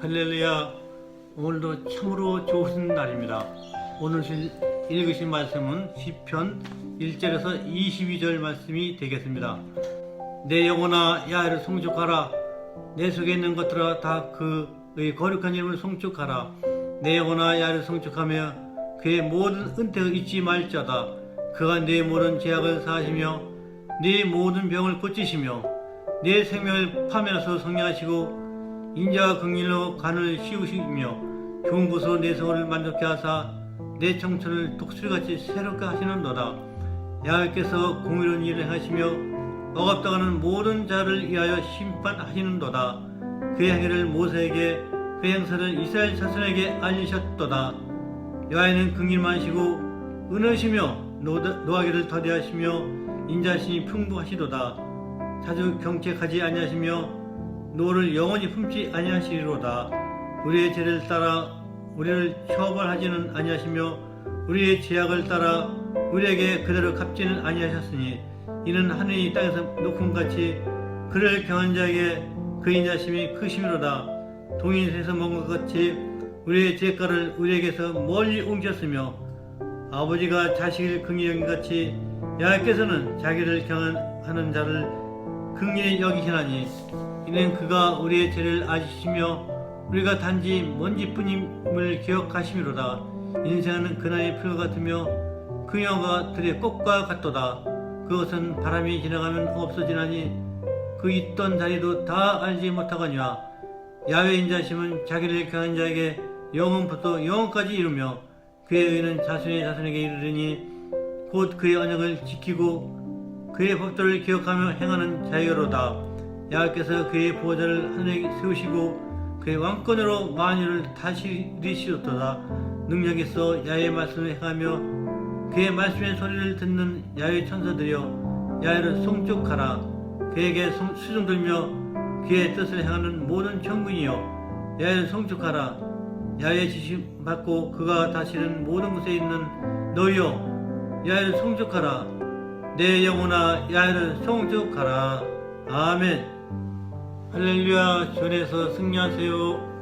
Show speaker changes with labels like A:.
A: 할렐루야. 오늘도 참으로 좋은 날입니다. 오늘 실- 읽으신 말씀은 시편 1절에서 22절 말씀이 되겠습니다. 내 영혼아 야훼를 송축하라. 내 속에 있는 것들아 다 그의 거룩한 이름을 송축하라. 내 영혼아 야훼를 송축하며 그의 모든 은택을 잊지 말자다. 그가 내 모든 죄악을 사하시며 네 모든 병을 고치시며 내 생명을 파면에서 성령하시고 인자와 긍일로 간을 씌우시며 좋은 곳으로 내 소원을 만족케 하사 내 청천을 독수리같이 새롭게 하시는도다. 야훼께서 공의로운 일을 하시며 억압당하는 모든 자를 위하여 심판하시는도다. 그의 행위를 모세에게 그 행사를 이스라엘 자손에게 알리셨도다. 여호와는 긍일만하시고 은하시며 노- 노하기를 더디하시며 인자심이 풍부하시도다. 자주 경책하지 아니하시며 노를 영원히 품지 아니하시리로다. 우리의 죄를 따라 우리를 처벌하지는 아니하시며 우리의 죄악을 따라 우리에게 그대로 갚지는 아니하셨으니 이는 하늘이 땅에서 높음같이 그를 경한 자에게 그 인 자심이 크심이로다. 동인에서 먹은 것 같이 우리의 죄가를 우리에게서 멀리 옮겼으며 아버지가 자식을 긍휼히 같이 야훼께서는 자기를 경한하는 자를 긍휼히 여기시나니 이는 그가 우리의 죄를 아시시며 우리가 단지 먼지뿐임을 기억하심이로다. 인생은 그날의 풀과 같으며 그 영화가 들의 꽃과 같도다. 그것은 바람이 지나가면 없어지나니 그 있던 자리도 다 알지 못하거니와 야외 인자심은 자기를 경한 자에게 영원부터 영원까지 이루며 그의 의는 자손의 자손에게 이르르니 곧 그의 언약을 지키고 그의 법도를 기억하며 행하는 자유로다. 야훼께서 그의 보호자를 하늘에 세우시고 그의 왕권으로 만유를 다스리시도다 능력 있어 야훼의 말씀을 행하며 그의 말씀의 소리를 듣는 야훼 천사들이여 야훼를 송축하라. 그에게 송- 수종 들며 그의 뜻을 행하는 모든 천군이여 야훼를 송축하라. 야훼의 지심 받고 그가 다시는 모든 곳에 있는 너희여 야훼를 송축하라 내 영혼아 야훼를 송축하라. 아멘. 할렐루야. 전에서 승리하세요